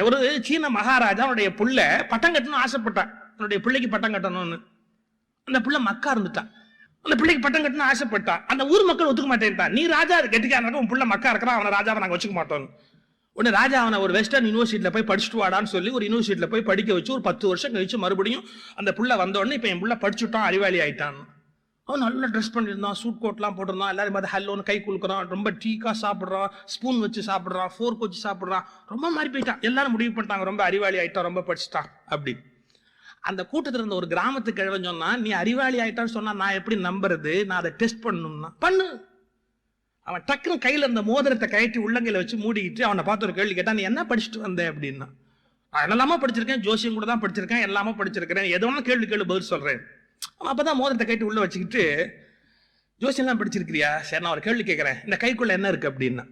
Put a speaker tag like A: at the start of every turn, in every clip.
A: ஒரு சீன மகாராஜாவுடைய புள்ள பட்டம் கட்டணும்னு ஆசைப்பட்டான். தன்னுடைய பிள்ளைக்கு பட்டம் கட்டணும்னு. அந்த புள்ள மக்கா இருந்துட்டான். அந்த பிள்ளைக்கு பட்டம் கட்டணும் ஆசைப்பட்டான். அந்த ஊர் மக்கள் ஒத்துக்க மாட்டேன்ட்டான். நீ ராஜா கெட்டிக்காரனாக்க உன் புள்ள மக்கா இருக்கிறான் அவனை ராஜாவை நாங்கள் வச்சுக்க மாட்டோம் உடனே ராஜா அவனை ஒரு வெஸ்டர்ன் யூனிவர்சிட்டியில் போய் படிச்சுட்டு வாடான்னு சொல்லி ஒரு யூனிவர்சிட்டியில் போய் படிக்க வச்சு ஒரு பத்து வருஷம் கழிச்சு மறுபடியும் அந்த புள்ள வந்தோடனே இப்போ என் புள்ள படிச்சுட்டான் அறிவாளி ஆயிட்டான். அவன் நல்லா ட்ரெஸ் பண்ணியிருந்தான் சூட் கோட்லாம் போட்டிருந்தான். எல்லாரும் பார்த்து ஹல்லோன்னு கை குலுக்குறான். ரொம்ப டீக்காக சாப்பிட்றான். ஸ்பூன் வச்சு சாப்பிட்றான். ஃபோர்க் வச்சு சாப்பிட்றான். ரொம்ப மாறி போயிட்டான். எல்லாரும் முடிவு பண்ணிட்டாங்க. ரொம்ப அறிவாளி ஆயிட்டான் ரொம்ப படிச்சுட்டான் அப்படி. அந்த கூட்டத்தில் இருந்த ஒரு கிராமத்து கிழவன் சொன்னா நீ அறிவாளி ஆயிட்டான்னு சொன்னா நான் எப்படி நம்புறது? நான் அதை டெஸ்ட் பண்ணணும்னா. பண்ணு. அவன் டக்குன்னு கையில் இருந்த மோதிரத்தை கழட்டி உள்ளங்கையில் வச்சு மூடிக்கிட்டு அவனை பார்த்து ஒரு கேள்வி கேட்டான். நீ என்ன படிச்சுட்டு வந்த? அப்படின்னா. நான் எல்லாமே படிச்சிருக்கேன். ஜோசியம் கூட தான் படிச்சிருக்கேன். எல்லாமே படிச்சிருக்கிறேன். எதோ கேள்வி கேள்வி பதில் சொல்கிறேன் அவன் அப்பதான் மோதிரத்தை கைட்டு உள்ளே வச்சுக்கிட்டு ஜோசியெல்லாம் படிச்சிருக்கிறியா? சரி நான் ஒரு கேள்வி கேட்குறேன் இந்த கைக்குள்ளே என்ன இருக்குது அப்படின்னா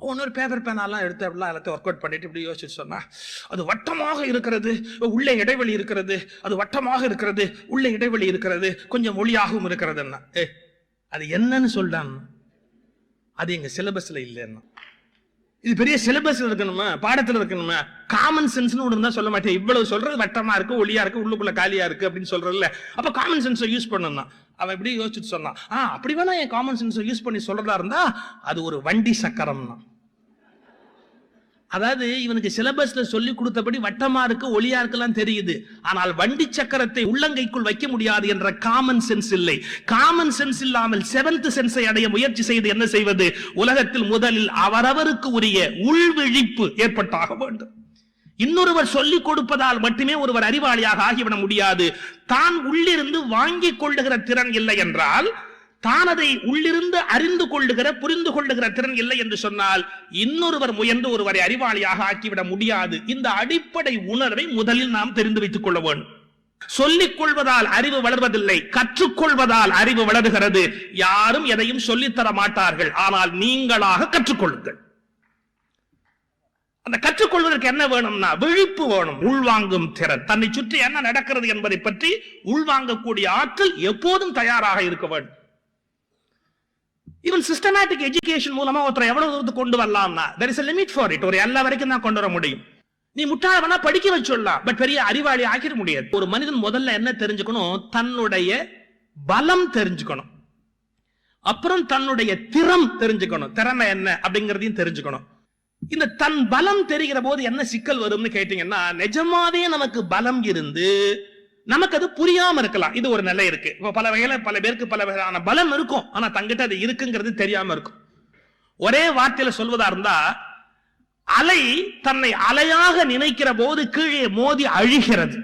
A: ஒன்னொரு பேப்பர் பேனாலாம் எடுத்து அப்படிலாம் எல்லாத்தையும் ஒர்க் அவுட் பண்ணிட்டு இப்படி யோசிச்சு சொன்னால் அது வட்டமாக இருக்கிறது உள்ளே இடைவெளி இருக்கிறது அது வட்டமாக இருக்கிறது உள்ளே இடைவெளி இருக்கிறது கொஞ்சம் ஒளியாகவும் இருக்கிறதுன்னா. ஏ அது என்னன்னு சொல்றான். அது எங்கள் சிலபஸில் இல்லைன்னா. இது பெரிய சிலபஸ்ல இருக்கணுமா? பாடத்துல இருக்கணுமா? காமன் சென்ஸ்னு ஒன்று தான் சொல்ல மாட்டேன். இவ்வளவு சொல்றது வட்டமா இருக்கு ஒளியா இருக்கு உள்ளுக்குள்ள காலியா இருக்கு அப்படின்னு சொல்றதுல. அப்ப காமன் சென்ஸை யூஸ் பண்ணணும் அவன் இப்படி யோசிச்சுட்டு சொன்னான். ஆ அப்படி வேணா என் காமன் சென்ஸை யூஸ் பண்ணி சொல்றதா இருந்தா அது ஒரு வண்டி சக்கரம்னா அதாவது இவனுக்கு சிலபஸ்ல சொல்லி கொடுத்தபடி வட்டமா இருக்கு ஒளியா இருக்கலாம் தெரியுது. ஆனால் வண்டி சக்கரத்தை உள்ளங்கைக்குள் வைக்க முடியாது என்ற காமன் சென்ஸ் இல்லை. காமன் சென்ஸ் இல்லாமல் செவன்த் சென்ஸை அடைய முயற்சி செய்து என்ன செய்வது? உலகத்தில் முதலில் அவரவருக்கு உரிய உள்விழிப்பு ஏற்பட்டாக வேண்டும். இன்னொருவர் சொல்லிக் கொடுப்பதால் மட்டுமே ஒருவர் அறிவாளியாக ஆகிவிட முடியாது. தான் உள்ளிருந்து வாங்கிக் கொள்ளுகிற திறன் இல்லை என்றால் தான் அதை உள்ளிருந்து அறிந்து கொள்ளுகிற புரிந்து கொள்ளுகிற திறன் இல்லை என்று சொன்னால் இன்னொருவர் முயன்று ஒருவரை அறிவாளியாக ஆக்கிவிட முடியாது. இந்த அடிப்படை உணர்வை முதலில் நாம் தெரிந்து வைத்துக் கொள்ள வேண்டும். சொல்லிக் கொள்வதால் அறிவு வளர்வதில்லை கற்றுக்கொள்வதால் அறிவு வளருகிறது. யாரும் எதையும் சொல்லித்தர மாட்டார்கள். ஆனால் நீங்களாக கற்றுக்கொள்ளுங்கள் அந்த கற்றுக்கொள்வதற்கு என்ன வேணும்னா விழிப்பு வேணும் உள்வாங்கும் திறன். தன்னை சுற்றி என்ன நடக்கிறது என்பதை பற்றி உள்வாங்கக்கூடிய ஆற்றல் எப்போதும் தயாராக இருக்க வேண்டும். இவன் சிஸ்டமேட்டிக் எஜுகேஷன் மூலமா ஒருத்தரை எவ்வளவு தூரத்துக்கு கொண்டு வரலாம்னா there is limit for it ஒரு எல்லா வரைக்கும் தான் கொண்டு வர முடியும். நீ முட்டாள வேணா படிக்க வச்சுடலாம் பட் பெரிய அறிவாளி ஆக்கிட முடியாது. ஒரு மனிதன் முதல்ல என்ன தெரிஞ்சுக்கணும்? தன்னுடைய பலம் தெரிஞ்சுக்கணும். அப்புறம் தன்னுடைய திறம் தெரிஞ்சுக்கணும். திறமை என்ன அப்படிங்கறதையும் தெரிஞ்சுக்கணும். இந்த தன் பலம் தெரிகிற போது என்ன சிக்கல் வரும்னு கேட்டீங்கன்னா நிஜமாவே நமக்கு பலம் இருந்து நமக்கு அது புரியாம இருக்கலாம். இது ஒரு நிலை இருக்கு. இப்ப பல வகையில பல பேருக்கு பல வகையான பலம் இருக்கும். ஆனா தங்கிட்ட அது இருக்குங்கிறது தெரியாம இருக்கும். ஒரே வார்த்தையில சொல்வதா இருந்தா அலை தன்னை அலையாக நினைக்கிற போது கீழே மோதி அழிகிறது.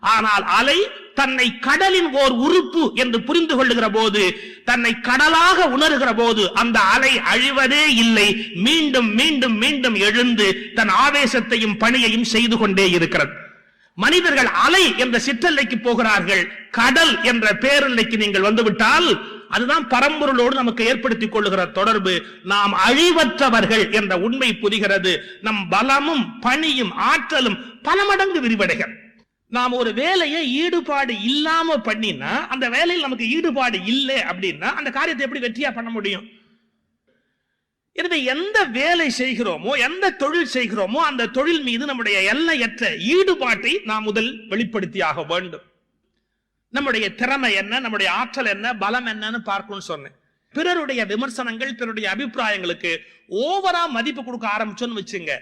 A: ஆனால் அலை தன்னை கடலின் ஓர் உறுப்பு என்று புரிந்து கொள்ளுகிற போது தன்னை கடலாக உணர்கிற போது அந்த அலை அழிவதே இல்லை. மீண்டும் மீண்டும் மீண்டும் எழுந்து தன் ஆவேசத்தையும் பணியையும் செய்து கொண்டே இருக்கிறது. மனிதர்கள் அலை என்ற சிற்றல்லைக்கு போகிறார்கள். கடல் என்ற பேரல்லைக்கு நீங்கள் வந்துவிட்டால் அதுதான் பரம்பொருளோடு நமக்கு ஏற்படுத்திக் கொள்ளுகிற தொடர்பு. நாம் அழிவற்றவர்கள் என்ற உண்மை புரிகிறது. நம் பலமும் பணியும் ஆற்றலும் பல மடங்கு விரிவடைகள் நாம் ஒரு வேலையை ஈடுபாடு இல்லாம பண்ணினா அந்த வேலையில் நமக்கு ஈடுபாடு இல்லை அப்படின்னா அந்த காரியத்தை எப்படி வெற்றியா பண்ண முடியும்? எனவே எந்த வேலை செய்கிறோமோ எந்த தொழில் செய்கிறோமோ அந்த தொழில் மீது நம்முடைய எல்லையற்ற ஈடுபாட்டை நாம் முதல் வெளிப்படுத்தியாக வேண்டும். நம்முடைய திறமை என்ன நம்முடைய ஆற்றல் என்ன பலம் என்னன்னு பார்க்கணும்னு சொன்னேன். பிறருடைய விமர்சனங்கள் பிறருடைய அபிப்பிராயங்களுக்கு ஓவரா மதிப்பு கொடுக்க ஆரம்பிச்சோன்னு வச்சுங்க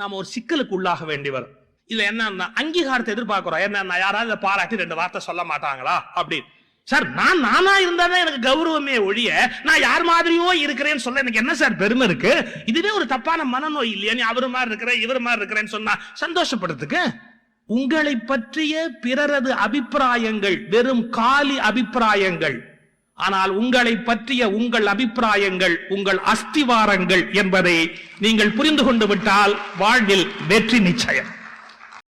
A: நாம ஒரு சிக்கலுக்கு உள்ளாக வேண்டி வரும். இதுல என்னன்னா அங்கீகாரத்தை எதிர்பார்க்கிறோம். என்ன யாராவது பாராட்டி ரெண்டு வார்த்தை சொல்ல மாட்டாங்களா? அப்படின்னு. சார் நான் நானா இருந்தாதான் எனக்கு கௌரவமே ஒழிய நான் யார் மாதிரியோ இருக்கிறேன்னு சொல்ல எனக்கு என்ன சார் பெருமை இருக்கு? இதுவே ஒரு தப்பான மனநோய் இல்லையா? நீ அவரு மாதிரி இருக்கிறேன் இவர் மாதிரி இருக்கிறேன்னு சொன்னா சந்தோஷப்படுறதுக்கு? உங்களை பற்றிய பிறரது அபிப்பிராயங்கள் வெறும் காலி அபிப்பிராயங்கள். ஆனால் உங்களை பற்றிய உங்கள் அபிப்பிராயங்கள் உங்கள் அஸ்திவாரங்கள் என்பதை நீங்கள் புரிந்து கொண்டு விட்டால் வாழ்வில் வெற்றி நிச்சயம்.